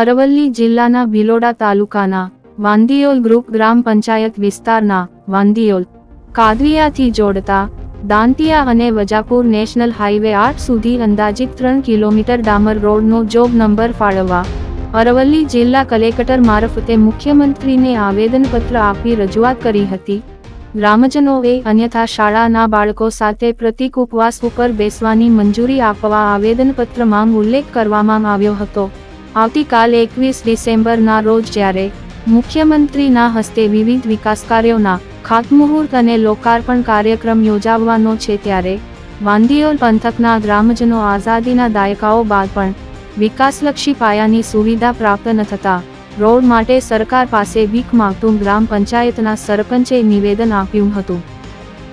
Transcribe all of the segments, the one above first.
અરવલ્લી જિલ્લાના ભિલોડા તાલુકાના વાંદિયોલ ગ્રુપ ગ્રામ પંચાયત વિસ્તારના વાંદિયોલ, કાદરિયાથી જોડતા દાંતિયા અને વજાપુર નેશનલ હાઈવે આઠ સુધી અંદાજિત ત્રણ કિલોમીટર ડામર રોડનો જોબ નંબર ફાળવવા અરવલ્લી જિલ્લા કલેક્ટર મારફતે મુખ્યમંત્રીને આવેદનપત્ર આપી રજૂઆત કરી હતી. ગ્રામજનોએ અન્યથા શાળાના બાળકો સાથે પ્રતિક ઉપવાસ ઉપર બેસવાની મંજૂરી આપવા આવેદનપત્રમાં ઉલ્લેખ કરવામાં આવ્યો હતો. આવતીકાલ એકવીસ ડિસેમ્બરના રોજ જ્યારે મુખ્યમંત્રીના હસ્તે વિવિધ વિકાસ કાર્યોના ખાતમુહૂર્ત અને લોકાર્પણ કાર્યક્રમ યોજાવાનો છે ત્યારે વાંધીઓલ પંથકના ગ્રામજનો આઝાદીના દાયકાઓ બાદ પણ વિકાસલક્ષી પાયાની સુવિધા પ્રાપ્ત ન થતા રોડ માટે સરકાર પાસે ભીખ માગતું ગ્રામ પંચાયતના સરપંચે નિવેદન આપ્યું હતું.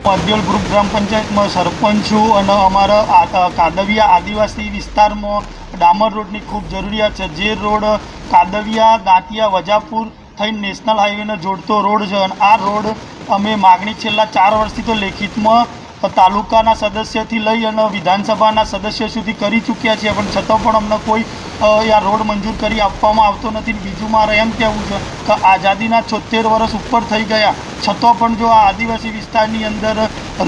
અદ્યોલ ગ્રુપ ગ્રામ પંચાયતમાં સરપંચ છું અને અમારા કાદવિયા આદિવાસી વિસ્તારમાં ડામર રોડની ખૂબ જરૂરિયાત છે. જે રોડ કાદવિયા, દાંતિયા, વજાપુર થઈને નેશનલ હાઈવેને જોડતો રોડ છે અને આ રોડ અમે માગણી છેલ્લા ચાર વર્ષથી તો લેખિતમાં તાલુકાના સદસ્યથી લઈ અને વિધાનસભાના સદસ્ય સુધી કરી ચૂક્યા છીએ, પણ છતાં પણ અમને કોઈ આ રોડ મંજૂર કરી આપવામાં આવતો નથી બીજું મારે એમ કહેવું છે કે આઝાદીના છોતેર વર્ષ ઉપર થઈ ગયા. છતાં પણ જો આ આદિવાસી વિસ્તારની અંદર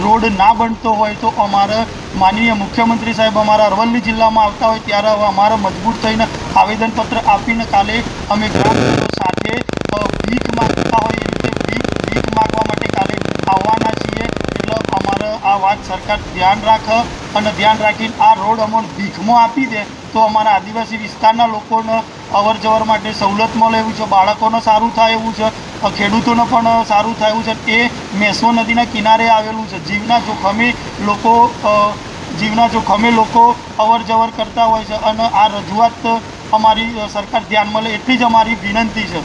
રોડ ના બનતો હોય તો અમારે માનનીય મુખ્યમંત્રી સાહેબ અમારા અરવલ્લી જિલ્લામાં આવતા હોય ત્યારે હવે અમારે મજબૂર થઈને આવેદનપત્ર આપીને કાલે અમે ગ્રામજનો સાથે ભીખ માગતા હોય એ ભીખ ભીખ માગવા માટે કાલે આવવાના છીએ. એટલે અમારે આ વાત સરકાર ધ્યાન રાખે અને ધ્યાન રાખીને આ રોડ અમને ભીખમાં આપી દે. તો અમારા આદિવાસી વિસ્તારના લોકોને અવર જવર માટે સવલત મળે એવું છે, બાળકોને સારું થાય એવું છે ખેડૂતોને પણ સારું થાય એવું છે. એ મેસો નદીના કિનારે આવેલું છે. જીવના જોખમે લોકો જીવના જોખમે લોકો અવર જવર કરતા હોય છે અને આ રજૂઆત અમારી સરકાર ધ્યાનમાં લે એટલી જ અમારી વિનંતી છે.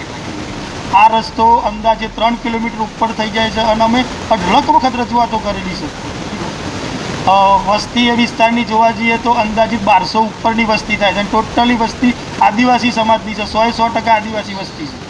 આ રસ્તો અંદાજે ત્રણ કિલોમીટર ઉપર થઈ જાય છે અને અમે અઢળક વખત રજૂઆતો કરેલી છે. વસ્તી એ વિસ્તારની જોવા જઈએ તો અંદાજિત બારસો ઉપરની વસ્તી થાય છે. અને ટોટલી વસ્તી આદિવાસી સમાજની છે. સો સો ટકા આદિવાસી વસ્તી છે.